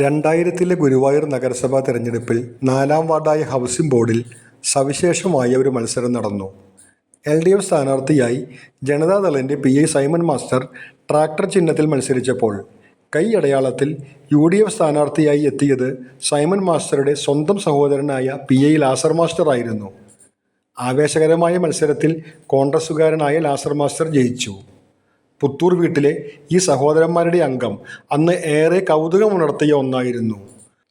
രണ്ടായിരത്തിലെ ഗുരുവായൂർ നഗരസഭാ തെരഞ്ഞെടുപ്പിൽ നാലാം വാർഡായ ഹൗസിംഗ് ബോർഡിൽ സവിശേഷമായ ഒരു മത്സരം നടന്നു. എൽ ഡി എഫ് സ്ഥാനാർത്ഥിയായി ജനതാദളിന്റെ P I Simon master tractor ചിഹ്നത്തിൽ മത്സരിച്ചപ്പോൾ കൈ അടയാളത്തിൽ യു ഡി എഫ് സ്ഥാനാർത്ഥിയായി എത്തിയത് സൈമൺ മാസ്റ്ററുടെ സ്വന്തം സഹോദരനായ പി ഐ ലാസർ മാസ്റ്റർ ആയിരുന്നു. ആവേശകരമായ മത്സരത്തിൽ കോൺഗ്രസുകാരനായ ലാസർ മാസ്റ്റർ ജയിച്ചു. പുത്തൂർ വീട്ടിലെ ഈ സഹോദരന്മാരുടെ അംഗം അന്ന് ഏറെ കൗതുകമുണർത്തിയ ഒന്നായിരുന്നു.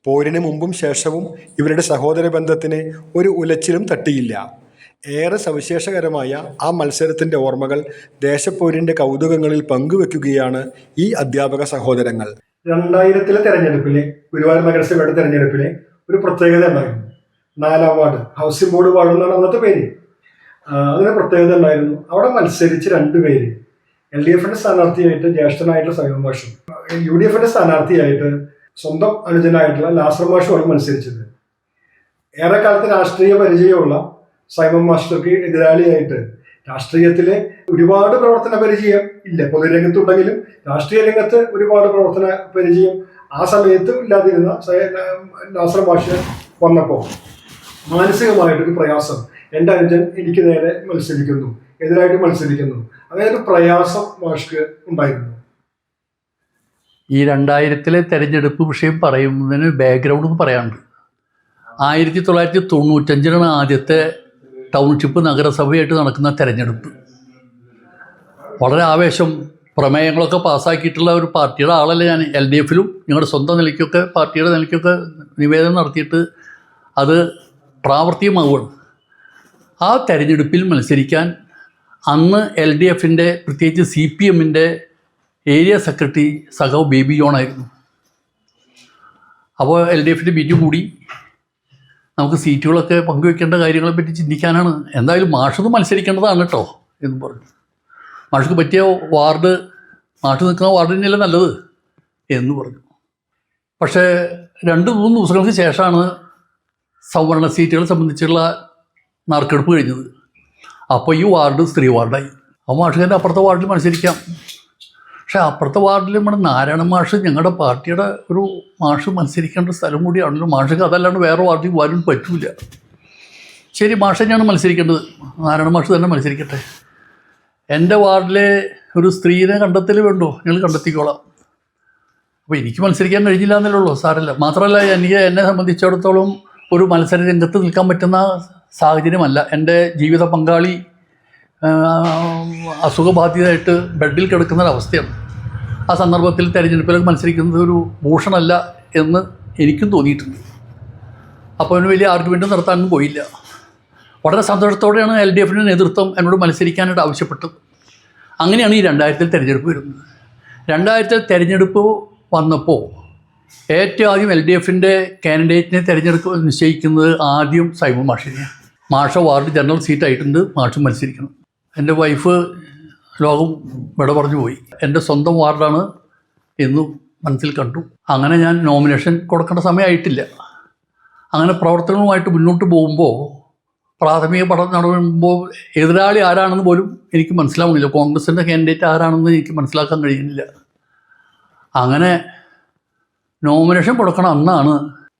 പോരിന് മുമ്പും ശേഷവും ഇവരുടെ സഹോദര ബന്ധത്തിന് ഒരു ഉലച്ചിലും തട്ടിയില്ല. ഏറെ സവിശേഷകരമായ ആ മത്സരത്തിന്റെ ഓർമ്മകൾ ദേശപ്പോരിന്റെ കൗതുകങ്ങളിൽ പങ്കുവെക്കുകയാണ് ഈ അധ്യാപക സഹോദരങ്ങൾ. രണ്ടായിരത്തിലെ തെരഞ്ഞെടുപ്പിലെ ഗുരുവായൂർ നഗരസഭയുടെ തെരഞ്ഞെടുപ്പിലെ ഒരു പ്രത്യേകത ഉണ്ടായിരുന്നു. നാലാം വാർഡ് ഹൗസിംഗ് ബോർഡ് വാർഡ് എന്നാണ് അന്നത്തെ പേര്. അതിന് പ്രത്യേകത ഉണ്ടായിരുന്നു. അവിടെ മത്സരിച്ച് രണ്ട് പേര്. എൽ ഡി എഫിന്റെ സ്ഥാനാർത്ഥിയായിട്ട് ജ്യേഷ്ഠനായിട്ടുള്ള സമീപ മാഷും യു ഡി എഫിന്റെ സ്ഥാനാർത്ഥിയായിട്ട് സ്വന്തം അനുജനായിട്ടുള്ള ലാസർ മാഷുമാണ് മത്സരിച്ചത്. ഏറെക്കാലത്ത് രാഷ്ട്രീയ പരിചയമുള്ള സൈമൻ മാസ്റ്റർക്ക് എതിരാളിയായിട്ട് രാഷ്ട്രീയത്തിലെ ഒരുപാട് പ്രവർത്തന പരിചയം ഇല്ല. പൊതുരംഗത്തുണ്ടെങ്കിലും രാഷ്ട്രീയ രംഗത്ത് ഒരുപാട് പ്രവർത്തന പരിചയം ആ സമയത്ത് ഇല്ലാതിരുന്ന ലാസർ മാഷ് വന്നപ്പോൾ മാനസികമായിട്ടൊരു പ്രയാസം. എന്റെ അനുജൻ എനിക്ക് നേരെ മത്സരിക്കുന്നു എതിരായിട്ട് മത്സരിക്കുന്നു. ഒരു പ്രയാസം മാഷ്ക്ക് ഉണ്ടായിരുന്നു. ഈ രണ്ടായിരത്തിലെ തെരഞ്ഞെടുപ്പ് വിഷയം പറയുന്നതിന് ബാക്ക്ഗ്രൗണ്ട് പറയാനുണ്ട്. ആയിരത്തി തൊള്ളായിരത്തി തൊണ്ണൂറ്റഞ്ചിലാണ് ആദ്യത്തെ ടൗൺഷിപ്പ് നഗരസഭയായിട്ട് നടക്കുന്ന തെരഞ്ഞെടുപ്പ്. വളരെ ആവേശം പ്രമേയങ്ങളൊക്കെ പാസ്സാക്കിയിട്ടുള്ള ഒരു പാർട്ടിയുടെ ആളല്ല ഞാൻ. എൽ ഡി എഫിലും ഞങ്ങളുടെ സ്വന്തം നിലയ്ക്കൊക്കെ പാർട്ടിയുടെ നിലയ്ക്കൊക്കെ നിവേദനം നടത്തിയിട്ട് അത് പ്രാവർത്തികമാവുകയാണ്. ആ തെരഞ്ഞെടുപ്പിൽ മത്സരിക്കാൻ അന്ന് എൽ ഡി എഫിന്റെ പ്രത്യേകിച്ച് സി പി എമ്മിന്റെ ഏരിയ സെക്രട്ടറി സഖാവ് ബേബി ജോണായിരുന്നു. അപ്പോൾ എൽ ഡി എഫിന്റെ ബിറ്റ് കൂടി. നമുക്ക് സീറ്റുകളൊക്കെ പങ്കുവെക്കേണ്ട കാര്യങ്ങളെ പറ്റി ചിന്തിക്കാനാണ്. എന്തായാലും മാഷത് മത്സരിക്കേണ്ടതാണ് കേട്ടോ എന്ന് പറഞ്ഞു. മാഷക്ക് പറ്റിയ വാർഡ് മാഷ് നിൽക്കുന്ന വാർഡ് തന്നെയല്ലേ നല്ലത് എന്ന് പറഞ്ഞു. പക്ഷേ രണ്ട് മൂന്ന് ദിവസങ്ങൾക്ക് ശേഷമാണ് സംവരണ സീറ്റുകളെ സംബന്ധിച്ചുള്ള നറുക്കെടുപ്പ് കഴിഞ്ഞത്. അപ്പോൾ ഈ വാർഡ് സ്ത്രീ വാർഡായി. അപ്പോൾ മാഷുകാരന്റെ അപ്പുറത്തെ വാർഡിൽ മത്സരിക്കാം പക്ഷേ അപ്പുറത്തെ വാർഡിൽ നമ്മുടെ നാരായണ മാഷ് ഞങ്ങളുടെ പാർട്ടിയുടെ ഒരു മാഷ് മത്സരിക്കേണ്ട സ്ഥലം കൂടിയാണല്ലോ. മാഷക്ക് അതല്ലാണ്ട് വേറെ വാർഡിൽ വരാൻ പറ്റില്ല ശരി മാഷ തന്നെയാണ് മത്സരിക്കേണ്ടത്. നാരായണ മാഷ് തന്നെ മത്സരിക്കട്ടെ. എന്റെ വാർഡിലെ ഒരു സ്ത്രീനെ കണ്ടെത്തൽ വേണ്ടോ? ഞങ്ങൾ കണ്ടെത്തിക്കോളാം. അപ്പോൾ എനിക്ക് മത്സരിക്കാൻ കഴിഞ്ഞില്ല എന്നല്ലേ ഉള്ളൂ. സാറല്ല മാത്രമല്ല എനിക്ക് എന്നെ സംബന്ധിച്ചിടത്തോളം ഒരു മത്സര രംഗത്ത് നിൽക്കാൻ പറ്റുന്ന സാഹചര്യമല്ല. എന്റെ ജീവിത പങ്കാളി അസുഖബാധിതരായിട്ട് ബെഡിൽ കിടക്കുന്ന ഒരവസ്ഥയാണ്. ആ സന്ദർഭത്തിൽ തിരഞ്ഞെടുപ്പിലേക്ക് മത്സരിക്കുന്നത് ഒരു ഭൂഷണമല്ല എന്ന് എനിക്കും തോന്നിയിട്ടുണ്ട്. അപ്പോൾ അതിന് വലിയ ആർഗ്യുമെന്റ് നടത്താനൊന്നും പോയില്ല. വളരെ സന്തോഷത്തോടെയാണ് എൽ ഡി എഫിന്റെ നേതൃത്വം എന്നോട് മത്സരിക്കാനായിട്ട് ആവശ്യപ്പെട്ടത്. അങ്ങനെയാണ് ഈ രണ്ടായിരത്തിൽ തിരഞ്ഞെടുപ്പ് വരുന്നത്. രണ്ടായിരത്തിൽ തിരഞ്ഞെടുപ്പ് വന്നപ്പോൾ ഏറ്റവും ആദ്യം എൽ ഡി എഫിന്റെ കാൻഡിഡേറ്റിനെ തിരഞ്ഞെടുക്കുക നിശ്ചയിക്കുന്നത് ആദ്യം സൈമൺ മാഷിനെയാണ്. മാഷ വാർഡ് ജനറൽ സീറ്റ് ആയിട്ടുണ്ട് മാഷ് മത്സരിക്കണം. എന്റെ വൈഫ് ലോകം വിട പറഞ്ഞു പോയി. എന്റെ സ്വന്തം വാർഡാണ് എന്ന് മനസ്സിൽ കണ്ടു. അങ്ങനെ ഞാൻ നോമിനേഷൻ കൊടുക്കേണ്ട സമയമായിട്ടില്ല അങ്ങനെ പ്രവർത്തനവുമായിട്ട് മുന്നോട്ട് പോകുമ്പോൾ പ്രാഥമിക പഠനം നടക്കുമ്പോൾ എതിരാളി ആരാണെന്ന് പോലും എനിക്ക് മനസ്സിലാവുന്നില്ല. കോൺഗ്രസിന്റെ കാൻഡിഡേറ്റ് ആരാണെന്ന് എനിക്ക് മനസ്സിലാക്കാൻ കഴിയുന്നില്ല. അങ്ങനെ നോമിനേഷൻ കൊടുക്കണം അന്നാണ്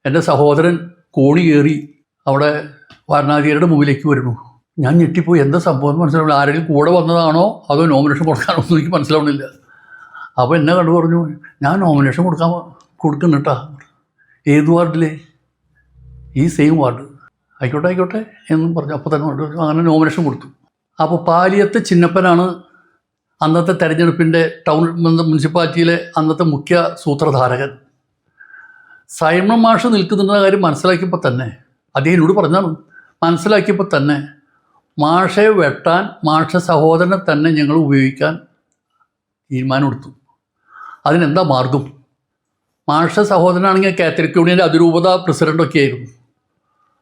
എന്റെ സഹോദരൻ കോണി കയറി അവിടെ വാരണാധികാരിയുടെ മുമ്പിലേക്ക് വരുന്നു. ഞാൻ ഞെട്ടിപ്പോയി. എന്താ സംഭവം മനസ്സിലാവില്ല. ആരെങ്കിലും കൂടെ വന്നതാണോ? അതോ നോമിനേഷൻ കൊടുക്കാനോ എന്ന് എനിക്ക് മനസ്സിലാവണില്ല അപ്പോൾ എന്നെ കണ്ടു പറഞ്ഞു ഞാൻ നോമിനേഷൻ കൊടുക്കാൻ കൊടുക്കുന്നുട്ടാ ഏത് വാർഡിലെ? ഈ സെയിം വാർഡ്. ആയിക്കോട്ടെ ആയിക്കോട്ടെ എന്നും പറഞ്ഞു. അപ്പോൾ തന്നെ. അങ്ങനെ നോമിനേഷൻ കൊടുത്തു. അപ്പോൾ പാലിയത്തെ ചിന്നപ്പനാണ് അന്നത്തെ തെരഞ്ഞെടുപ്പിന്റെ ടൗൺ മുനിസിപ്പാലിറ്റിയിലെ അന്നത്തെ മുഖ്യ സൂത്രധാരകൻ. സൈമൺ മാഷ് നിൽക്കുന്നുണ്ടെന്ന കാര്യം മനസ്സിലാക്കിയപ്പോൾ തന്നെ അദ്ദേഹം എന്നോട് പറഞ്ഞാണ് മനസ്സിലാക്കിയപ്പോൾ തന്നെ മാഷെ വെട്ടാൻ മാഷ സഹോദരനെ തന്നെ ഞങ്ങൾ ഉപയോഗിക്കാൻ തീരുമാനമെടുത്തു അതിനെന്താ മാർഗം? മാഷ സഹോദരനാണെങ്കിൽ കാത്തലിക് യൂണിയന്റെ അതിരൂപത പ്രസിഡന്റൊക്കെ ആയിരുന്നു.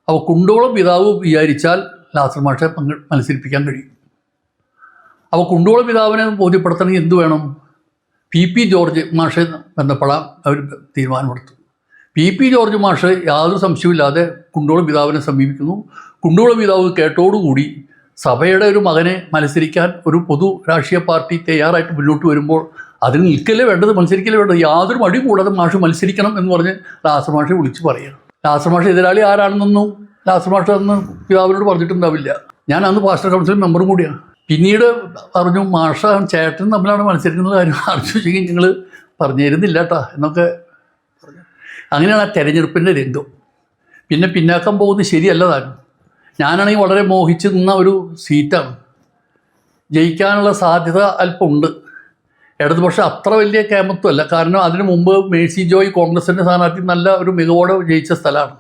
അപ്പോൾ കുണ്ടോളം പിതാവ് വിചാരിച്ചാൽ ലാസർ മാഷെ പങ്കെ മത്സരിപ്പിക്കാൻ കഴിയും. അപ്പോൾ കുണ്ടോളം പിതാവിനെ ബോധ്യപ്പെടുത്തണമെങ്കിൽ എന്ത് വേണം? പി പി ജോർജ് മാഷെ ബന്ധപ്പെടാൻ അവർ തീരുമാനമെടുത്തു. പി പി ജോർജ് മാഷ് യാതൊരു സംശയമില്ലാതെ കുണ്ടോളം പിതാവിനെ സമീപിക്കുന്നു. കുണ്ടോളം പിതാവ് കേട്ടോടുകൂടി സഭയുടെ ഒരു മകനെ മത്സരിക്കാൻ ഒരു പൊതു രാഷ്ട്രീയ പാർട്ടി തയ്യാറായിട്ട് മുന്നോട്ട് വരുമ്പോൾ അതിന് നിൽക്കല്ലേ വേണ്ടത് മത്സരിക്കല്ലേ വേണ്ടത്? യാതൊരു മടി കൂടാതെ മാഷ് മത്സരിക്കണം എന്ന് പറഞ്ഞ് ലാസർ മാഷെ വിളിച്ച് പറയുക ലാസർ മാഷ് എതിരാളി ആരാണെന്നൊന്നും ലാസർ മാഷ് അന്ന് പിതാവിനോട് പറഞ്ഞിട്ടുണ്ടാവില്ല. ഞാൻ അന്ന് പാസ്റ്റർ കൗൺസിൽ മെമ്പറും കൂടിയാണ്. പിന്നീട് പറഞ്ഞു മാഷ ചേട്ടൻ തമ്മിലാണ് മത്സരിക്കുന്നത് കാര്യം ആലോചിച്ചെങ്കിൽ ഞങ്ങൾ പറഞ്ഞു തരുന്നില്ല കേട്ടാ എന്നൊക്കെ അങ്ങനെയാണ് ആ തെരഞ്ഞെടുപ്പിന്റെ രംഗം. പിന്നെ പിന്നാക്കം പോകുന്നത് ശരിയല്ലതാണ് ഞാനാണെങ്കിൽ വളരെ മോഹിച്ച് നിന്ന ഒരു സീറ്റാണ്. ജയിക്കാനുള്ള സാധ്യത അല്പമുണ്ട്. ഇടതുപക്ഷം അത്ര വലിയ കേമത്വമല്ല. കാരണം അതിനു മുമ്പ് മേഴ്സി ജോയ് കോൺഗ്രസിന്റെ സ്ഥാനാർത്ഥി നല്ല ഒരു മികവോടെ ജയിച്ച സ്ഥലമാണ്.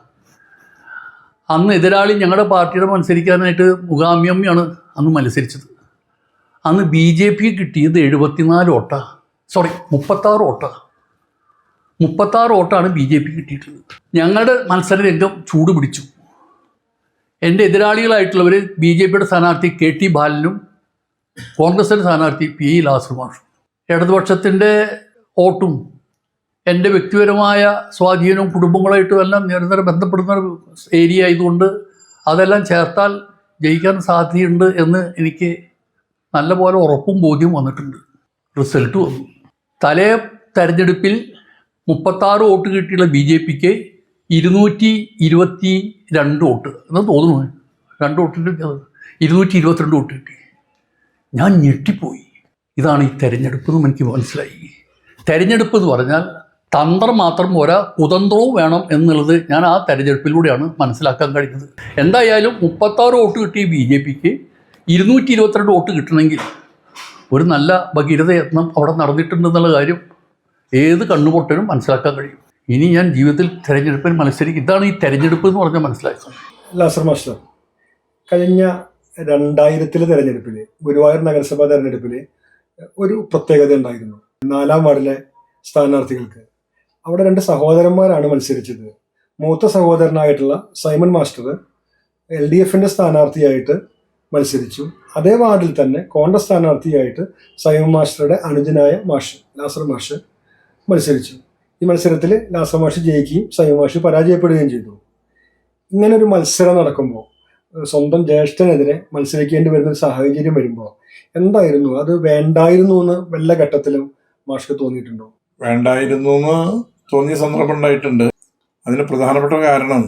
അന്ന് എതിരാളി ഞങ്ങളുടെ പാർട്ടിയുടെ മത്സരിക്കാനായിട്ട് മുഖാമ്യമ്യാണ് അന്ന് മത്സരിച്ചത്. അന്ന് ബി ജെ പി കിട്ടിയത് എഴുപത്തിനാല് വോട്ട. സോറി മുപ്പത്താറ് വോട്ട. മുപ്പത്താറ് വോട്ടാണ് ബി ജെ പി കിട്ടിയിട്ടുള്ളത്. ഞങ്ങളുടെ മത്സര രംഗം ചൂട് പിടിച്ചു എന്റെ എതിരാളികളായിട്ടുള്ളവർ ബി ജെ പിയുടെ സ്ഥാനാർത്ഥി കെ ടി ബാലനും കോൺഗ്രസിന്റെ സ്ഥാനാർത്ഥി പി ഇ ലാസുമാഷും. ഇടതുപക്ഷത്തിന്റെ വോട്ടും എന്റെ വ്യക്തിപരമായ സ്വാധീനവും കുടുംബങ്ങളായിട്ടും എല്ലാം നിരന്തരം ബന്ധപ്പെടുന്ന ഒരു ഏരിയ ആയതുകൊണ്ട് അതെല്ലാം ചേർത്താൽ ജയിക്കാൻ സാധ്യതയുണ്ട് എന്ന് എനിക്ക് നല്ലപോലെ ഉറപ്പും ബോധ്യവും വന്നിട്ടുണ്ട്. റിസൾട്ട് വന്നു. തലേ തെരഞ്ഞെടുപ്പിൽ മുപ്പത്താറ് വോട്ട് കിട്ടിയുള്ള ബി ജെ പിക്ക് ഇരുന്നൂറ്റി ഇരുപത്തി രണ്ട് വോട്ട്. എന്ന് തോന്നുന്നു? രണ്ട് വോട്ടിന്റെ ഇരുന്നൂറ്റി ഇരുപത്തിരണ്ട് വോട്ട് കിട്ടി. ഞാൻ ഞെട്ടിപ്പോയി. ഇതാണ് ഈ തെരഞ്ഞെടുപ്പ് എന്നും എനിക്ക് മനസ്സിലായി. തെരഞ്ഞെടുപ്പ് എന്ന് പറഞ്ഞാൽ തന്ത്രം മാത്രം ഒരാ കുതന്ത്രവും വേണം എന്നുള്ളത് ഞാൻ ആ തെരഞ്ഞെടുപ്പിലൂടെയാണ് മനസ്സിലാക്കാൻ കഴിഞ്ഞത്. എന്തായാലും മുപ്പത്താറ് വോട്ട് കിട്ടിയ ബി ജെ പിക്ക് ഇരുന്നൂറ്റി ഇരുപത്തിരണ്ട് വോട്ട് കിട്ടണമെങ്കിൽ ഒരു നല്ല ഭഗീരഥ യത്നം അവിടെ നടന്നിട്ടുണ്ടെന്നുള്ള കാര്യം ഏത് കണ്ണുപൊട്ടനും മനസ്സിലാക്കാൻ കഴിയും. ഇനി ഞാൻ ജീവിതത്തിൽ തെരഞ്ഞെടുപ്പിൽ മത്സരിക്കും. ഇതാണ് ഈ തെരഞ്ഞെടുപ്പ് എന്ന് പറഞ്ഞാൽ മനസ്സിലായത്. ലാസർ മാസ്റ്റർ കഴിഞ്ഞ രണ്ടായിരത്തിലെ തെരഞ്ഞെടുപ്പിൽ ഗുരുവായൂർ നഗരസഭാ തെരഞ്ഞെടുപ്പിൽ ഒരു പ്രത്യേകത ഉണ്ടായിരുന്നു. നാലാം വാർഡിലെ സ്ഥാനാർത്ഥികൾക്ക്. അവിടെ രണ്ട് സഹോദരന്മാരാണ് മത്സരിച്ചത്. മൂത്ത സഹോദരനായിട്ടുള്ള സൈമൺ മാസ്റ്റർ എൽ ഡി എഫിന്റെ സ്ഥാനാർത്ഥിയായിട്ട് മത്സരിച്ചു. അതേ വാർഡിൽ തന്നെ കോൺഗ്രസ് സ്ഥാനാർത്ഥിയായിട്ട് സൈമൺ മാസ്റ്ററുടെ അനുജനായ മാഷ് ലാസർ മാഷ് മത്സരിച്ചു. ഈ മത്സരത്തിൽ ലാസമാഷ് ജയിക്കുകയും സൈമാഷ് പരാജയപ്പെടുകയും ചെയ്തു. ഇങ്ങനെ ഒരു മത്സരം നടക്കുമ്പോൾ സ്വന്തം ജ്യേഷ്ഠനെതിരെ മത്സരിക്കേണ്ടി വരുന്ന ഒരു സാഹചര്യം വരുമ്പോൾ എന്തായിരുന്നു? അത് വേണ്ടായിരുന്നു എന്ന് വല്ല ഘട്ടത്തിലും മാഷ്ക്ക് തോന്നിയിട്ടുണ്ടോ? വേണ്ടായിരുന്നു എന്ന് തോന്നിയ സന്ദർഭം ഉണ്ടായിട്ടുണ്ട്. അതിന് പ്രധാനപ്പെട്ട കാരണം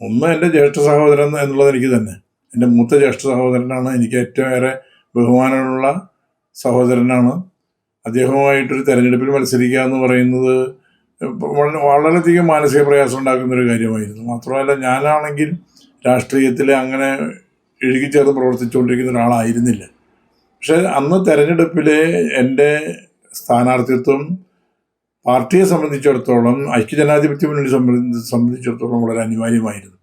ഒന്ന് എന്റെ ജ്യേഷ്ഠ സഹോദരൻ എന്നുള്ളത് എനിക്ക് തന്നെ. എന്റെ മൂത്ത ജ്യേഷ്ഠ സഹോദരനാണ് എനിക്ക് ഏറ്റവും ഏറെ ബഹുമാനമുള്ള സഹോദരനാണ്. അദ്ദേഹവുമായിട്ടൊരു തെരഞ്ഞെടുപ്പിൽ മത്സരിക്കുക എന്ന് പറയുന്നത് വളരെ വളരെയധികം മാനസിക പ്രയാസം ഉണ്ടാക്കുന്ന ഒരു കാര്യമായിരുന്നു. മാത്രമല്ല ഞാനാണെങ്കിൽ രാഷ്ട്രീയത്തിൽ അങ്ങനെ ഇഴുകിച്ചേർന്ന് പ്രവർത്തിച്ചുകൊണ്ടിരിക്കുന്ന ഒരാളായിരുന്നില്ല. പക്ഷേ അന്ന് തെരഞ്ഞെടുപ്പിൽ എന്റെ സ്ഥാനാർത്ഥിത്വം പാർട്ടിയെ സംബന്ധിച്ചിടത്തോളം ഐക്യജനാധിപത്യ മുന്നണി സംബന്ധി സംബന്ധിച്ചിടത്തോളം വളരെ അനിവാര്യമായിരുന്നു.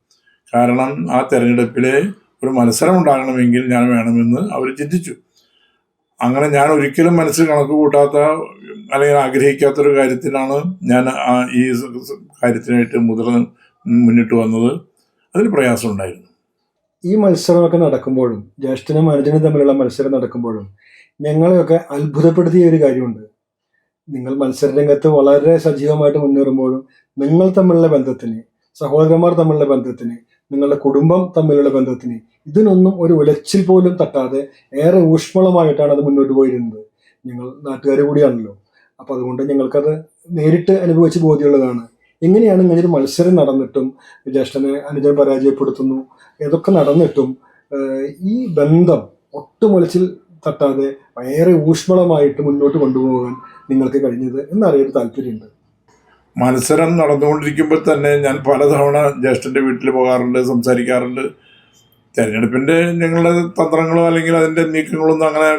കാരണം ആ തെരഞ്ഞെടുപ്പിലെ ഒരു മത്സരം ഉണ്ടാകണമെങ്കിൽ ഞാൻ വേണമെന്ന് അവർ ചിന്തിച്ചു. അങ്ങനെ ഞാൻ ഒരിക്കലും മനസ്സിൽ കണക്ക് കൂട്ടാത്ത അല്ലെങ്കിൽ ആഗ്രഹിക്കാത്തൊരു കാര്യത്തിനാണ് ഞാൻ ഈ കാര്യത്തിനായിട്ട് മുതിർന്ന് മുന്നിട്ട് വന്നത്. അതിൽ പ്രയാസം ഉണ്ടായിരുന്നു. ഈ മത്സരമൊക്കെ നടക്കുമ്പോഴും ജ്യേഷ്ഠനും അനുജനും തമ്മിലുള്ള മത്സരം നടക്കുമ്പോഴും ഞങ്ങളെയൊക്കെ അത്ഭുതപ്പെടുത്തിയ ഒരു കാര്യമുണ്ട്. നിങ്ങൾ മത്സര രംഗത്ത് വളരെ സജീവമായിട്ട് മുന്നേറുമ്പോഴും നിങ്ങൾ തമ്മിലുള്ള ബന്ധത്തിന് സഹോദരന്മാർ തമ്മിലുള്ള ബന്ധത്തിന് നിങ്ങളുടെ കുടുംബം തമ്മിലുള്ള ബന്ധത്തിന്. ഇതിനൊന്നും ഒരു ഉലച്ചിൽ പോലും തട്ടാതെ ഏറെ ഊഷ്മളമായിട്ടാണ് അത് മുന്നോട്ട് പോയിരുന്നത്. ഞങ്ങൾ നാട്ടുകാർ കൂടിയാണല്ലോ. അപ്പൊ അതുകൊണ്ട് ഞങ്ങൾക്കത് നേരിട്ട് അനുഭവിച്ച് ബോധ്യമുള്ളതാണ്. എങ്ങനെയാണ് ഇങ്ങനെ ഒരു മത്സരം നടന്നിട്ടും ജ്യേഷ്ഠനെ അനുജൻ പരാജയപ്പെടുത്തുന്നു ഇതൊക്കെ നടന്നിട്ടും ഈ ബന്ധം ഒട്ടും ഉലച്ചിൽ തട്ടാതെ ഏറെ ഊഷ്മളമായിട്ട് മുന്നോട്ട് കൊണ്ടുപോകാൻ നിങ്ങൾക്ക് കഴിഞ്ഞത് എന്നറിയൊരു താല്പര്യമുണ്ട്. മത്സരം നടന്നുകൊണ്ടിരിക്കുമ്പോൾ തന്നെ ഞാൻ പലതവണ ജ്യേഷ്ഠന്റെ വീട്ടിൽ പോകാറുണ്ട് സംസാരിക്കാറുണ്ട്. തെരഞ്ഞെടുപ്പിന്റെ ഞങ്ങളുടെ തന്ത്രങ്ങളോ അല്ലെങ്കിൽ അതിന്റെ നീക്കങ്ങളൊന്നും അങ്ങനെ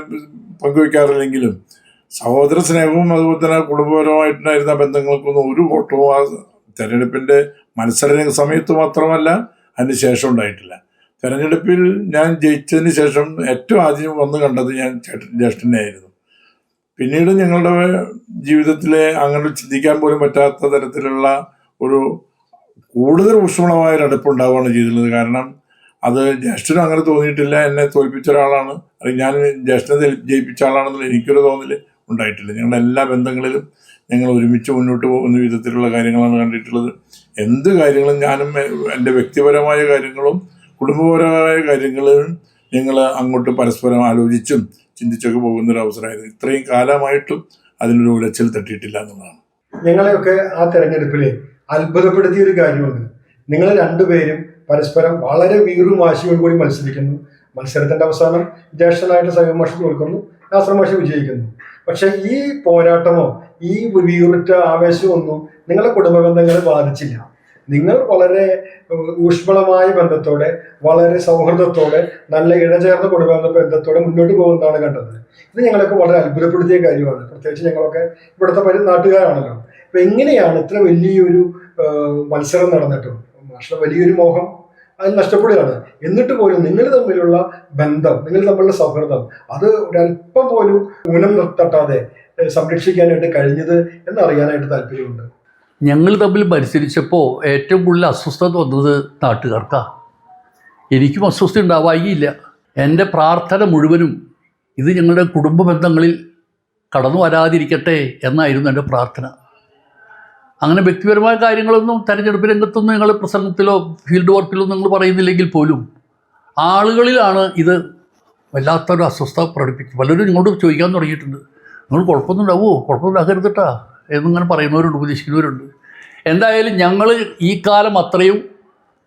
പങ്കുവെക്കാറില്ലെങ്കിലും സഹോദര സ്നേഹവും അതുപോലെ തന്നെ കുടുംബപരമായിട്ടുണ്ടായിരുന്ന ബന്ധങ്ങൾക്കൊന്നും ഒരു കോട്ടവും ആ തെരഞ്ഞെടുപ്പിന്റെ മത്സര സമയത്ത് മാത്രമല്ല അതിന് ശേഷം ഉണ്ടായിട്ടില്ല. തെരഞ്ഞെടുപ്പിൽ ഞാൻ ജയിച്ചതിന് ശേഷം ഏറ്റവും ആദ്യം വന്ന് കണ്ടത് ഞാൻ ചേട്ടൻ ജ്യേഷ്ഠനെ ആയിരുന്നു പിന്നീട് ഞങ്ങളുടെ ജീവിതത്തിലെ അങ്ങനെ ചിന്തിക്കാൻ പോലും പറ്റാത്ത തരത്തിലുള്ള ഒരു കൂടുതൽ ഊഷ്മളമായ ഒരു അടുപ്പുണ്ടാവുകയാണ് ചെയ്തിട്ടുള്ളത് കാരണം അത് ജ്യേഷ്ഠനും അങ്ങനെ തോന്നിയിട്ടില്ല. എന്നെ തോൽപ്പിച്ച ഒരാളാണ്. അല്ലെങ്കിൽ ഞാൻ ജ്യേഷ്ഠനെ ജയി- ജയിപ്പിച്ച ആളാണെന്നുള്ള എനിക്കൊരു തോന്നൽ ഉണ്ടായിട്ടില്ല. ഞങ്ങളുടെ എല്ലാ ബന്ധങ്ങളിലും ഞങ്ങൾ ഒരുമിച്ച് മുന്നോട്ട് പോകുന്ന വിധത്തിലുള്ള കാര്യങ്ങളാണ് കണ്ടിട്ടുള്ളത്. എന്ത് കാര്യങ്ങളും ഞാനും എന്റെ വ്യക്തിപരമായ കാര്യങ്ങളും കുടുംബപരമായ കാര്യങ്ങളും ഞങ്ങൾ അങ്ങോട്ട് പരസ്പരം ആലോചിച്ചും ചിന്തിച്ചൊക്കെ പോകുന്ന ഒരു അവസരമായിരുന്നു ഇത്രയും കാലമായിട്ടും അതിനൊരു ഉലച്ചിൽ തട്ടിയിട്ടില്ല എന്നുള്ളതാണ്. ഞങ്ങളെയൊക്കെ ആ തെരഞ്ഞെടുപ്പിൽ അത്ഭുതപ്പെടുത്തിയ ഒരു കാര്യമുണ്ട് നിങ്ങൾ രണ്ടുപേരും പരസ്പരം വളരെ വീറും വാശിയോടു കൂടി മത്സരിക്കുന്നു. മത്സരത്തിന്റെ അവസാനം ജ്യേഷ്ഠനായിട്ട് സൈവമാഷ് തോൽക്കുന്നു ആശ്രമാഷ് വിജയിക്കുന്നു. പക്ഷെ ഈ പോരാട്ടമോ ഈ വീറുറ്റ ആവേശമോ ഒന്നും നിങ്ങളുടെ കുടുംബ ബന്ധങ്ങളെ ബാധിച്ചില്ല. നിങ്ങൾ വളരെ ഊഷ്മളമായ ബന്ധത്തോടെ വളരെ സൗഹൃദത്തോടെ നല്ല ഇഴചേർന്ന് കുടുംബ ബന്ധത്തോടെ മുന്നോട്ട് പോകുന്നതാണ് കണ്ടത്. ഇത് ഞങ്ങളൊക്കെ വളരെ അത്ഭുതപ്പെടുത്തിയ കാര്യമാണ്. പ്രത്യേകിച്ച് ഞങ്ങളൊക്കെ ഇവിടുത്തെ പരി നാട്ടുകാരാണല്ലോ. അപ്പൊ എങ്ങനെയാണ് ഇത്ര വലിയൊരു മത്സരം നടന്നിട്ടും? മാഷിന്റെ വലിയൊരു മോഹം അത് നഷ്ടപ്പെടുകയാണ്. എന്നിട്ട് പോലും നിങ്ങൾ തമ്മിലുള്ള ബന്ധം നിങ്ങൾ തമ്മിലുള്ള സൗഹൃദം അത് ഒരല്പം പോലും ഊനം തട്ടാതെ സംരക്ഷിക്കാനായിട്ട് കഴിഞ്ഞത് എന്നറിയാനായിട്ട് താല്പര്യമുണ്ട്. ഞങ്ങൾ തമ്മിൽ മത്സരിച്ചപ്പോൾ ഏറ്റവും കൂടുതൽ അസ്വസ്ഥത വന്നത് നാട്ടുകാർക്കാണ് എനിക്കും അസ്വസ്ഥ ഉണ്ടാവുകയില്ല എന്റെ പ്രാർത്ഥന മുഴുവനും ഇത് ഞങ്ങളുടെ കുടുംബ ബന്ധങ്ങളിൽ കടന്നു വരാതിരിക്കട്ടെ എന്നായിരുന്നു എന്റെ പ്രാർത്ഥന. അങ്ങനെ വ്യക്തിപരമായ കാര്യങ്ങളൊന്നും തെരഞ്ഞെടുപ്പ് രംഗത്തൊന്നും ഞങ്ങൾ പ്രസംഗത്തിലോ ഫീൽഡ് വർക്കിലോ നിങ്ങൾ പറയുന്നില്ലെങ്കിൽ പോലും ആളുകളിലാണ് ഇത് വല്ലാത്തൊരു അസ്വസ്ഥത പ്രകടിപ്പിക്കും പലരും നിങ്ങളോട് ചോദിക്കാൻ തുടങ്ങിയിട്ടുണ്ട്. നിങ്ങൾ കുഴപ്പമൊന്നും ഉണ്ടാവുമോ? കുഴപ്പമൊന്നും ഉണ്ടാക്കരുതട്ടാ എന്നിങ്ങനെ പറയുന്നവരുണ്ട് ഉപദേശിക്കുന്നവരുണ്ട്. എന്തായാലും ഞങ്ങൾ ഈ കാലം അത്രയും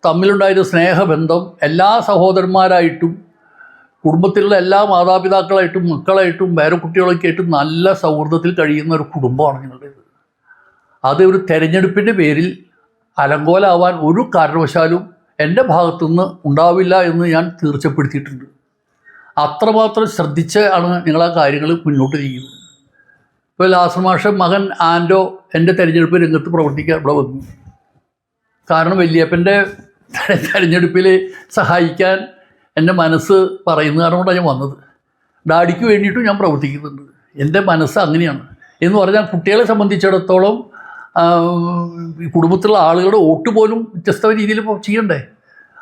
തമ്മിലുണ്ടായിരുന്ന സ്നേഹബന്ധം എല്ലാ സഹോദരന്മാരായിട്ടും കുടുംബത്തിലുള്ള എല്ലാ മാതാപിതാക്കളായിട്ടും മക്കളായിട്ടും പേരക്കുട്ടികളൊക്കെ ആയിട്ടും നല്ല സൗഹൃദത്തിൽ കഴിയുന്ന ഒരു കുടുംബമാണ് ഞങ്ങളുടേത്. അത് ഒരു തെരഞ്ഞെടുപ്പിന്റെ പേരിൽ അലങ്കോലാവാൻ ഒരു കാരണവശാലും എന്റെ ഭാഗത്തുനിന്ന് ഉണ്ടാവില്ല എന്ന് ഞാൻ തീർച്ചപ്പെടുത്തിയിട്ടുണ്ട്. അത്രമാത്രം ശ്രദ്ധിച്ചാണ് നിങ്ങൾ ആ കാര്യങ്ങൾ മുന്നോട്ട് ചെയ്യുന്നത്. ഇപ്പോൾ ലാസ്റ്റ് മാഷം മകൻ ആൻഡോ എന്റെ തെരഞ്ഞെടുപ്പ് രംഗത്ത് പ്രവർത്തിക്കാൻ ഇവിടെ വന്നു. കാരണം വലിയപ്പന്റെ തെരഞ്ഞെടുപ്പിൽ സഹായിക്കാൻ എന്റെ മനസ്സ് പറയുന്നത് കാരണം കൊണ്ടാണ് ഞാൻ വന്നത്. ഡാഡിക്ക് വേണ്ടിയിട്ടും ഞാൻ പ്രവർത്തിക്കുന്നുണ്ട്. എന്റെ മനസ്സ് അങ്ങനെയാണ്. എന്ന് പറഞ്ഞാൽ കുട്ടികളെ സംബന്ധിച്ചിടത്തോളം കുടുംബത്തിലുള്ള ആളുകളുടെ വോട്ട് പോലും വ്യത്യസ്ത രീതിയിൽ ചെയ്യണ്ടേ?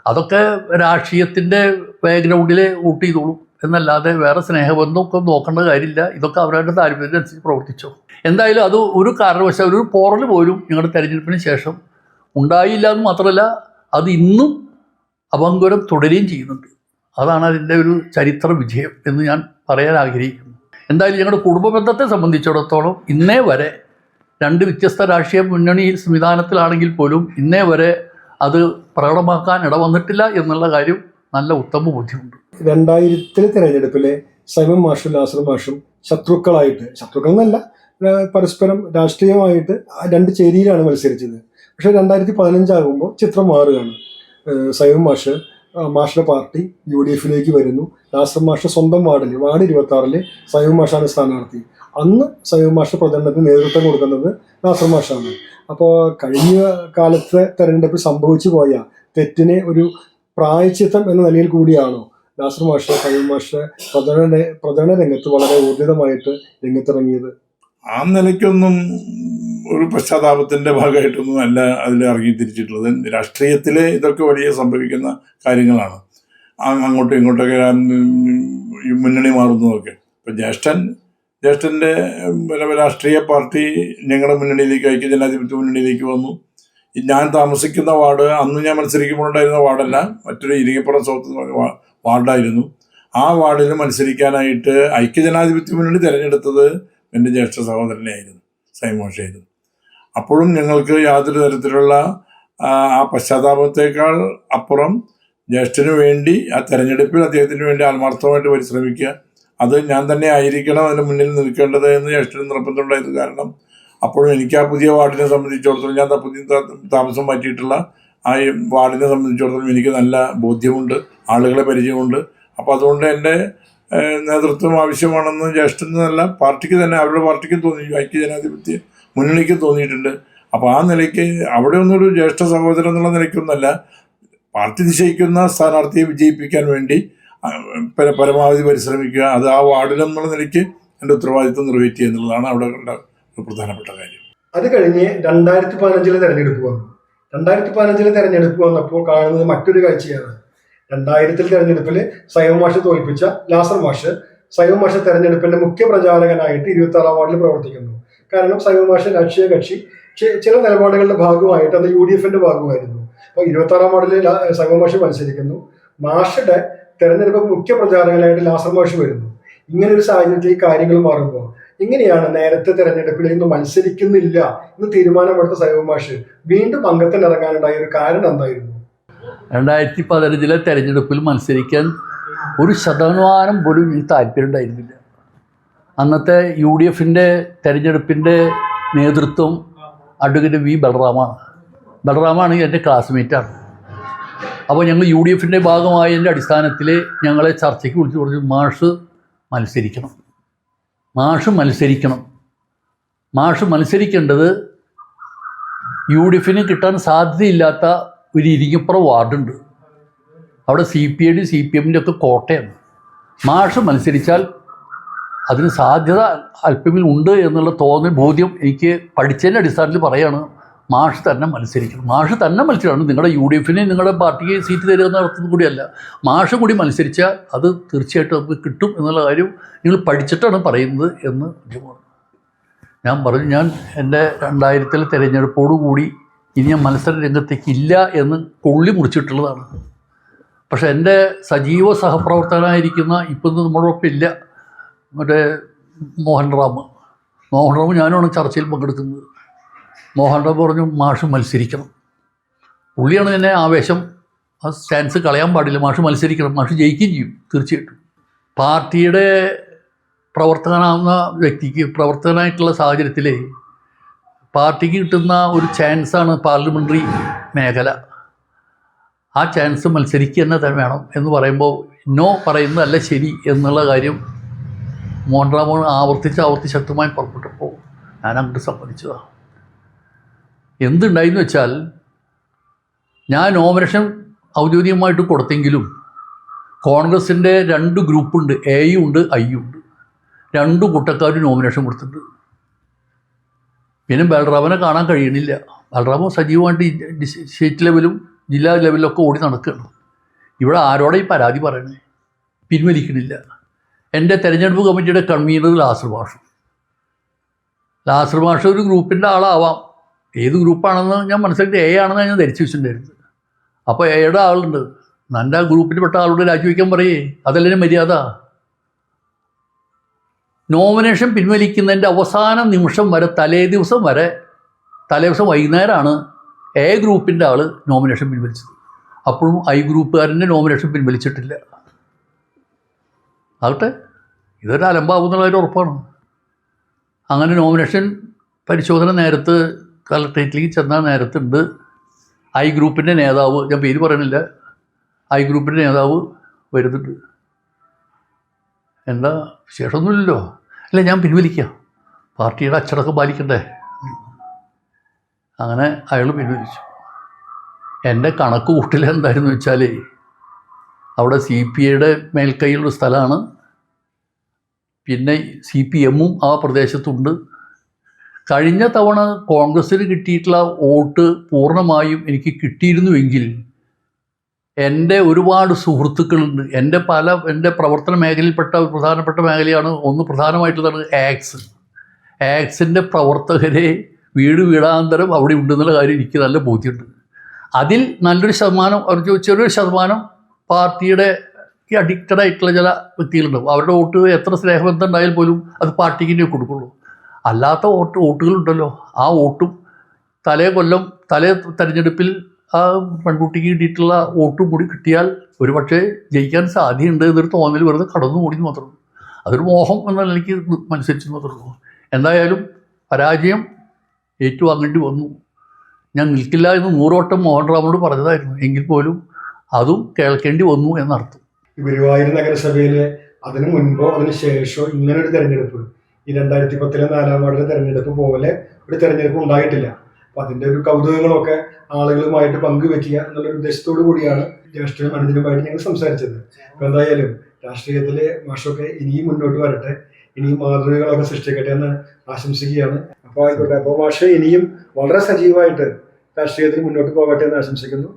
അതൊക്കെ രാഷ്ട്രീയത്തിന്റെ ബാക്ക്ഗ്രൗണ്ടിൽ വോട്ട് ചെയ്തോളൂ. എന്നല്ലാതെ വേറെ സ്നേഹബന്ധമൊക്കെ നോക്കേണ്ട കാര്യമില്ല. ഇതൊക്കെ അവരുടെ താല്പര്യത്തിനനുസരിച്ച് പ്രവർത്തിച്ചു. എന്തായാലും അത് ഒരു കാരണവശാലും ഒരു പോറൽ പോലും ഞങ്ങളുടെ തെരഞ്ഞെടുപ്പിന് ശേഷം ഉണ്ടായില്ല എന്ന് മാത്രമല്ല അത് ഇന്നും അപങ്കുരം തുടരുകയും ചെയ്യുന്നുണ്ട്. അതാണ് അതിന്റെ ഒരു ചരിത്ര വിജയം എന്ന് ഞാൻ പറയാൻ ആഗ്രഹിക്കുന്നു. എന്തായാലും ഞങ്ങളുടെ കുടുംബ ബന്ധത്തെ സംബന്ധിച്ചിടത്തോളം ഇന്നേ വരെ രണ്ട് വ്യത്യസ്ത രാഷ്ട്രീയ മുന്നണി സംവിധാനത്തിലാണെങ്കിൽ പോലും ഇന്നേ വരെ അത് പ്രകടമാക്കാൻ ഇടവന്നിട്ടില്ല എന്നുള്ള കാര്യം നല്ല ഉത്തമ ബോധ്യമുണ്ട്. രണ്ടായിരത്തിലെ തിരഞ്ഞെടുപ്പിലെ സൈമൻ മാഷും ലാസർ മാഷും ശത്രുക്കളായിട്ട് ശത്രുക്കൾ എന്നല്ല പരസ്പരം രാഷ്ട്രീയമായിട്ട് രണ്ട് ചേരിയിലാണ് മത്സരിച്ചത്. പക്ഷേ രണ്ടായിരത്തി പതിനഞ്ചാകുമ്പോൾ ചിത്രം മാറുകയാണ്. സൈമൻ മാഷ് മാഷിന്റെ പാർട്ടി യു ഡി എഫിലേക്ക് വരുന്നു. ലാസർ മാഷ് സ്വന്തം വാർഡിൽ വാർഡ് ഇരുപത്തി ആറിൽ സൈമൻ മാഷാണ് സ്ഥാനാർത്ഥി. അന്ന് സൈമൻ മാഷ പ്രചരണത്തിന് നേതൃത്വം കൊടുക്കുന്നത് നാസർ മാഷാണ്. അപ്പോൾ കഴിഞ്ഞ കാലത്തെ തെരഞ്ഞെടുപ്പിൽ സംഭവിച്ചു പോയ തെറ്റിനെ ഒരു പ്രായച്ചിത്തം എന്ന നിലയിൽ കൂടിയാണോ? നാസർ മാഷ് സൈമൻ മാഷ് പ്രചരണ രംഗത്ത് വളരെ ഊർജിതമായിട്ട് രംഗത്തിറങ്ങിയത്. ആ നിലയ്ക്കൊന്നും ഒരു പശ്ചാത്താപത്തിന്റെ ഭാഗമായിട്ടൊന്നും അല്ല അതിൽ ഇറങ്ങി തിരിച്ചിട്ടുള്ളത്. രാഷ്ട്രീയത്തിൽ ഇതൊക്കെ വലിയ സംഭവിക്കുന്ന കാര്യങ്ങളാണ്. അങ്ങോട്ടും ഇങ്ങോട്ടൊക്കെ മുന്നണി മാറുന്നതൊക്കെ. ഇപ്പം ജ്യേഷ്ഠൻ ജ്യേഷ്ഠന്റെ രാഷ്ട്രീയ പാർട്ടി ഞങ്ങളുടെ മുന്നണിയിലേക്ക് ഐക്യ ജനാധിപത്യ മുന്നണിയിലേക്ക് വന്നു. ഞാൻ താമസിക്കുന്ന വാർഡ് അന്ന് ഞാൻ മത്സരിക്കുമ്പോഴുണ്ടായിരുന്ന വാർഡല്ല മറ്റൊരു ഇരിങ്ങപ്പുറം സൗത്ത് വാർഡായിരുന്നു. ആ വാർഡിൽ മത്സരിക്കാനായിട്ട് ഐക്യജനാധിപത്യ മുന്നണി തിരഞ്ഞെടുത്തത് എന്റെ ജ്യേഷ്ഠ സഹോദരനെയായിരുന്നു സൈമോഷയായിരുന്നു. അപ്പോഴും ഞങ്ങൾക്ക് യാതൊരു തരത്തിലുള്ള ആ പശ്ചാത്താപത്തേക്കാൾ അപ്പുറം ജ്യേഷ്ഠന് വേണ്ടി ആ തെരഞ്ഞെടുപ്പിൽ അദ്ദേഹത്തിന് വേണ്ടി ആത്മാർത്ഥമായിട്ട് പരിശ്രമിക്കുക. അത് ഞാൻ തന്നെ ആയിരിക്കണം അതിന് മുന്നിൽ നിൽക്കേണ്ടത് എന്ന് ജ്യേഷ്ഠന് നിർബന്ധമുണ്ടായത് കാരണം അപ്പോഴും എനിക്ക് ആ പുതിയ വാർഡിനെ സംബന്ധിച്ചിടത്തോളം ഞാൻ പുതിയ താമസം മാറ്റിയിട്ടുള്ള ആ ഈ വാർഡിനെ സംബന്ധിച്ചിടത്തോളം എനിക്ക് നല്ല ബോധ്യമുണ്ട് ആളുകളെ പരിചയമുണ്ട്. അപ്പോൾ അതുകൊണ്ട് എന്റെ നേതൃത്വം ആവശ്യമാണെന്ന് ജ്യേഷ്ഠനല്ല പാർട്ടിക്ക് തന്നെ അവരുടെ പാർട്ടിക്കും തോന്നി ഐക്യ ജനാധിപത്യ മുന്നണിക്ക് തോന്നിയിട്ടുണ്ട്. അപ്പോൾ ആ നിലയ്ക്ക് അവിടെ ഒന്നൊരു ജ്യേഷ്ഠ സഹോദരൻ എന്നുള്ള നിലയ്ക്കൊന്നല്ല പാർട്ടി നിശ്ചയിക്കുന്ന സ്ഥാനാർത്ഥിയെ വിജയിപ്പിക്കാൻ വേണ്ടി പരമാവധി പരിശ്രമിക്കുക അത് ആ വാർഡിലെന്നുള്ള നിലയ്ക്ക് എന്റെ ഉത്തരവാദിത്വം നിറവേറ്റുക എന്നുള്ളതാണ് അവിടെ ഒരു പ്രധാനപ്പെട്ട കാര്യം. അത് കഴിഞ്ഞ് രണ്ടായിരത്തി പതിനഞ്ചിലെ തെരഞ്ഞെടുപ്പ് വന്നു. രണ്ടായിരത്തി പതിനഞ്ചിലെ തെരഞ്ഞെടുപ്പ് വന്നപ്പോൾ കാണുന്നത് മറ്റൊരു കാഴ്ചയാണ്. രണ്ടായിരത്തിൽ തെരഞ്ഞെടുപ്പിൽ സൈവ മാഷ് തോൽപ്പിച്ച ലാസർ മാഷ് സൈവ മാഷ് തെരഞ്ഞെടുപ്പിന്റെ മുഖ്യ പ്രചാരകനായിട്ട് ഇരുപത്തി ആറാം വാർഡിൽ പ്രവർത്തിക്കുന്നു. കാരണം സൈവ മാഷ് രാഷ്ട്രീയ കക്ഷി ചില നിലപാടുകളുടെ ഭാഗമായിട്ട് അത് യു ഡി എഫിന്റെ ഭാഗമായിരുന്നു. അപ്പോൾ ഇരുപത്തി ആറാം വാർഡിൽ സൈവ മാഷ് മത്സരിക്കുന്നു. മാഷയുടെ തെരഞ്ഞെടുപ്പ് മുഖ്യ പ്രചാരകനായിട്ട് ലാസർ മാഷ് വരുന്നു. ഇങ്ങനെ ഒരു സാഹചര്യത്തിൽ കാര്യങ്ങൾ മാറുമ്പോൾ ഇങ്ങനെയാണ് നേരത്തെ തെരഞ്ഞെടുപ്പിൽ ഇന്ന് മത്സരിക്കുന്നില്ല എന്ന് തീരുമാനമെടുത്ത സൈവമാഷ് മാഷ് വീണ്ടും അംഗത്തിന് ഇറങ്ങാനുണ്ടായ ഒരു കാരണം എന്തായിരുന്നു? രണ്ടായിരത്തി പതിനഞ്ചിലെ തെരഞ്ഞെടുപ്പിൽ മത്സരിക്കാൻ ഒരു ശതമാനം പോലും ഈ താല്പര്യം ഉണ്ടായിരുന്നില്ല. അന്നത്തെ യു ഡി എഫിന്റെ തെരഞ്ഞെടുപ്പിന്റെ നേതൃത്വം അഡ്വക്കേറ്റ് വി ബലറാമാണ്. ബലറാമാണ് എന്റെ ക്ലാസ്മേറ്റാണ് അപ്പോൾ ഞങ്ങൾ യു ഡി എഫിന്റെ ഭാഗമായതിന്റെ അടിസ്ഥാനത്തിൽ ഞങ്ങളെ ചർച്ചയ്ക്ക് വിളിച്ചു പറഞ്ഞു മാഷ് മത്സരിക്കണം. മാഷ് മത്സരിക്കണം. മാഷ് മത്സരിക്കേണ്ടത് യു ഡി എഫിന് കിട്ടാൻ സാധ്യതയില്ലാത്ത ഒരു ഇരിങ്ങപ്പുറ വാർഡുണ്ട്. അവിടെ C P I C P എമ്മിന്റെ ഒക്കെ കോട്ടയാണ്. മാഷ് മത്സരിച്ചാൽ അതിന് സാധ്യത അല്പമിൽ ഉണ്ട് എന്നുള്ള തോന്നൽ ബോധ്യം എനിക്ക് പഠിച്ചതിന്റെ അടിസ്ഥാനത്തിൽ പറയാണ് മാഷ് തന്നെ മത്സരിക്കണം. മാഷ് തന്നെ മത്സരിക്കണം. നിങ്ങളുടെ യു ഡി എഫിന് നിങ്ങളുടെ പാർട്ടിക്ക് സീറ്റ് തരിക അർത്ഥത്തിൽ കൂടിയല്ല. മാഷ് കൂടി മത്സരിച്ചാൽ അത് തീർച്ചയായിട്ടും നമുക്ക് കിട്ടും എന്നുള്ള കാര്യം നിങ്ങൾ പഠിച്ചിട്ടാണ് പറയുന്നത് എന്ന് ഞാൻ പറഞ്ഞു ഞാൻ എന്റെ രണ്ടായിരത്തിലെ തിരഞ്ഞെടുപ്പോടുകൂടി ഇനി ഞാൻ മത്സര രംഗത്തേക്ക് ഇല്ല എന്ന് കൊള്ളി മുറിച്ചിട്ടുള്ളതാണ്. പക്ഷേ എന്റെ സജീവ സഹപ്രവർത്തകനായിരിക്കുന്ന ഇപ്പം നമ്മുടെ ഇല്ല. മറ്റേ മോഹൻ റാം. മോഹൻ റാം ഞാനാണ് ചർച്ചയിൽ പങ്കെടുക്കുന്നത്. മോഹൻ പറഞ്ഞു മാഷ് മത്സരിക്കണം. പുള്ളിയാണ് തന്നെ ആവേശം ആ സ്റ്റാൻസ് കളയാൻ പാടില്ല മാഷ് മത്സരിക്കണം മാഷ് ജയിക്കുകയും ചെയ്യും തീർച്ചയായിട്ടും. പാർട്ടിയുടെ പ്രവർത്തകനാവുന്ന വ്യക്തിക്ക് പ്രവർത്തകനായിട്ടുള്ള സാഹചര്യത്തിൽ പാർട്ടിക്ക് കിട്ടുന്ന ഒരു ചാൻസാണ് പാർലമെന്ററി മേഖല. ആ ചാൻസ് മത്സരിക്കുക തന്നെ തന്നെ വേണം എന്ന് പറയുമ്പോൾ നോ പറയുന്നതല്ല ശരി എന്നുള്ള കാര്യം മോഹൻറാമോൻ ആവർത്തിച്ച് ആവർത്തി ശക്തമായി പുറപ്പെട്ടപ്പോൾ ഞാൻ അങ്ങോട്ട് സമ്മതിച്ചതാണ് എന്തുണ്ടായിന്ന് വെച്ചാൽ ഞാൻ നോമിനേഷൻ ഔദ്യോഗികമായിട്ട് കൊടുത്തെങ്കിലും കോൺഗ്രസിന്റെ രണ്ട് ഗ്രൂപ്പുണ്ട് എയും ഉണ്ട് ഐയും ഉണ്ട്. രണ്ട് കൂട്ടക്കാരും നോമിനേഷൻ കൊടുത്തിട്ടുണ്ട്. പിന്നെ ബലറാമനെ കാണാൻ കഴിയണില്ല. ബലറാമൻ സജീവമായിട്ട് സ്റ്റേറ്റ് ലെവലും ജില്ലാ ലെവലിലൊക്കെ ഓടി നടക്കുകയാണ്. ഇവിടെ ആരോടെ ഈ പരാതി പറയണേ? പിൻവലിക്കണില്ല. എന്റെ തെരഞ്ഞെടുപ്പ് കമ്മിറ്റിയുടെ കൺവീനർ ലാസർ ഭാഷ ലാസർ ഭാഷ ഒരു ഗ്രൂപ്പിന്റെ ആളാവാം. ഏത് ഗ്രൂപ്പാണെന്ന് ഞാൻ മനസ്സിലാക്കി എ ആണെന്ന് ഞാൻ ധരിച്ചു വെച്ചിട്ടുണ്ടായിരുന്നു അപ്പോൾ എയുടെ ആളുണ്ട്. നല്ല ആ ഗ്രൂപ്പിൽപ്പെട്ട ആളോട് രാജിവെക്കാൻ പറയേ. അതല്ലേ മര്യാദ. നോമിനേഷൻ പിൻവലിക്കുന്നതിന്റെ അവസാന നിമിഷം വരെ തലേ ദിവസം വരെ തലേ ദിവസം വൈകുന്നേരമാണ് എ ഗ്രൂപ്പിന്റെ ആൾ നോമിനേഷൻ പിൻവലിച്ചത്. അപ്പോഴും ഐ ഗ്രൂപ്പുകാരന്റെ നോമിനേഷൻ പിൻവലിച്ചിട്ടില്ല. ആകട്ടെ ഇതൊരു അലമ്പാവുന്നുള്ളൊരു ഉറപ്പാണ്. അങ്ങനെ നോമിനേഷൻ പരിശോധന നേരത്ത് കളക്ട്രേറ്റിലേക്ക് ചെന്ന നേരത്തുണ്ട്. ഐ ഗ്രൂപ്പിന്റെ നേതാവ് ഞാൻ പേര് പറയണില്ല. ഐ ഗ്രൂപ്പിന്റെ നേതാവ് വരുന്നുണ്ട്. എന്താ വിശേഷമൊന്നുമില്ലല്ലോ? അല്ല ഞാൻ പിൻവലിക്കാം. പാർട്ടിയുടെ അച്ചടക്കം പാലിക്കണ്ടേ? അങ്ങനെ അയാൾ പിൻവലിച്ചു. എന്റെ കണക്ക് കൂട്ടിൽ എന്തായിരുന്നു വെച്ചാൽ അവിടെ സി പി ഐയുടെ മേൽക്കൈയുള്ള സ്ഥലമാണ്. പിന്നെ സി പി എമ്മും ആ പ്രദേശത്തുണ്ട്. കഴിഞ്ഞ തവണ കോൺഗ്രസ്സിന് കിട്ടിയിട്ടുള്ള വോട്ട് പൂർണമായും എനിക്ക് കിട്ടിയിരുന്നുവെങ്കിൽ എന്റെ ഒരുപാട് സുഹൃത്തുക്കളുണ്ട്. എന്റെ പല എന്റെ പ്രവർത്തന മേഖലയിൽപ്പെട്ട പ്രധാനപ്പെട്ട മേഖലയാണ് ഒന്ന് പ്രധാനമായിട്ടുള്ളതാണ് ആക്സ്. ആക്സിന്റെ പ്രവർത്തകരെ വീട് വീടാന്തരം അവിടെ ഉണ്ടെന്നുള്ള കാര്യം എനിക്ക് നല്ല ബോധ്യമുണ്ട്. അതിൽ നല്ലൊരു ശതമാനം അവർ ചെറിയൊരു ശതമാനം പാർട്ടിയുടെ അഡിക്റ്റഡ് ആയിട്ടുള്ള ചില വ്യക്തികളുണ്ടാവും. അവരുടെ വോട്ട് എത്ര സ്നേഹബന്ധം ഉണ്ടായാൽ പോലും അത് പാർട്ടിക്ക് കൊടുക്കുള്ളൂ. അല്ലാത്ത വോട്ട് വോട്ടുകളുണ്ടല്ലോ. ആ വോട്ടും തലേ കൊല്ലം തലേ തെരഞ്ഞെടുപ്പിൽ ആ പെൺകുട്ടിക്ക് കിട്ടിയിട്ടുള്ള വോട്ടും കൂടി കിട്ടിയാൽ ഒരു പക്ഷേ ജയിക്കാൻ സാധ്യതയുണ്ട് എന്നൊരു തോന്നൽ വെറുതെ കടന്നു കൂടി മാത്രം അതൊരു മോഹം എന്നല്ല എനിക്ക് മനസ്സിച്ച് മാത്രമേ എന്തായാലും പരാജയം ഏറ്റുവാങ്ങേണ്ടി വന്നു. ഞാൻ നിൽക്കില്ല എന്ന് നൂറോട്ടം മോഹൻ റാമോട് പറഞ്ഞതായിരുന്നു. എങ്കിൽ പോലും അതും കേൾക്കേണ്ടി വന്നു എന്നർത്ഥം. ഗുരുവായൂർ നഗരസഭയിലെ അതിനു മുൻപോ അതിനു ശേഷമോ ഇങ്ങനൊരു തെരഞ്ഞെടുപ്പ് ഈ രണ്ടായിരത്തി പത്തിലെ നാലാം വാർഡിലെ തെരഞ്ഞെടുപ്പ് പോലെ ഒരു തെരഞ്ഞെടുപ്പ് ഉണ്ടായിട്ടില്ല. അപ്പൊ അതിന്റെ ഒരു കൗതുകങ്ങളൊക്കെ ആളുകളുമായിട്ട് പങ്കുവെക്കുക എന്നുള്ള ഉദ്ദേശത്തോടു കൂടിയാണ് ജ്യേഷ്ഠനും അനുദിനുമായിട്ട് ഞങ്ങൾ സംസാരിച്ചത്. അപ്പൊ എന്തായാലും രാഷ്ട്രീയത്തിലെ മാഷൊക്കെ ഇനിയും മുന്നോട്ട് വരട്ടെ. ഇനിയും മാതൃകകളൊക്കെ സൃഷ്ടിക്കട്ടെ എന്ന് ആശംസിക്കുകയാണ്. അപ്പോൾ ആയിക്കോട്ടെ. അപ്പോൾ മാഷ് ഇനിയും വളരെ സജീവമായിട്ട് രാഷ്ട്രീയത്തിൽ മുന്നോട്ട് പോകട്ടെ എന്ന് ആശംസിക്കുന്നു.